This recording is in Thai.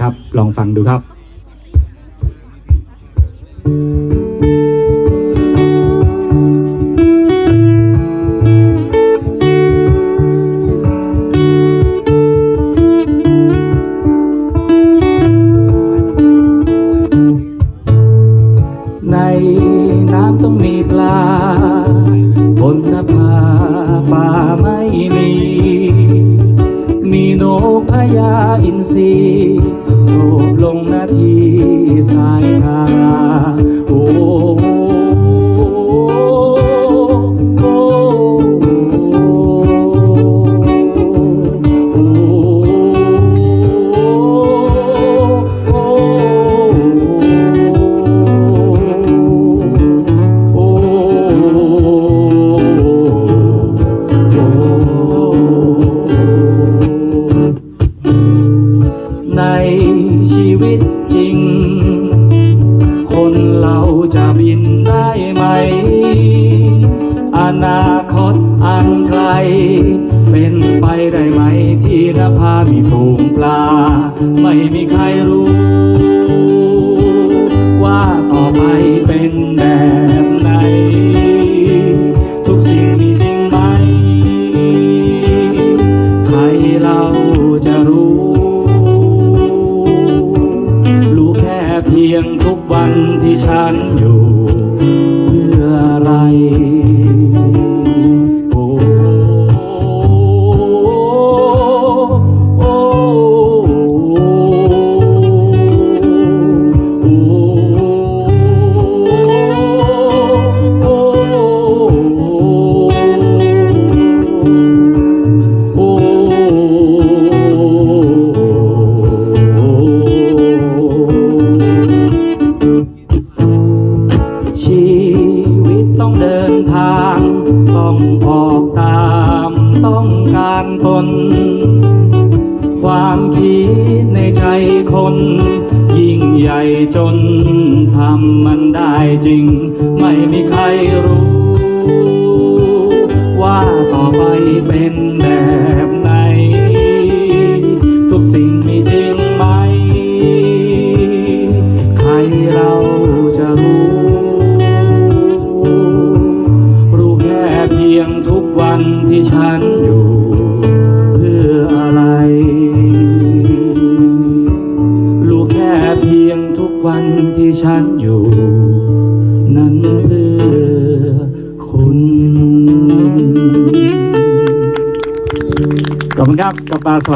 ครับ ลองฟังดูครับ กพญาอินทรีโฉบลงนาทีสายตา จริง คนเราจะบินได้ไหม อนาคตอันไกล เป็นไปได้ไหมที่นภามีฝูงปลา ไม่มีใครรู้ ยงทุกวันที่ฉันอยู่ องออกตามต้องการตน ความคิดในใจคน ยิ่งใหญ่จนทำมันได้จริง ไม่มีใครรู้ ว่าต่อไปเป็นแบ วันที่ฉันอยู่ นั้นเพื่อคุณ ขอบคุณครับกับมาสวัสดี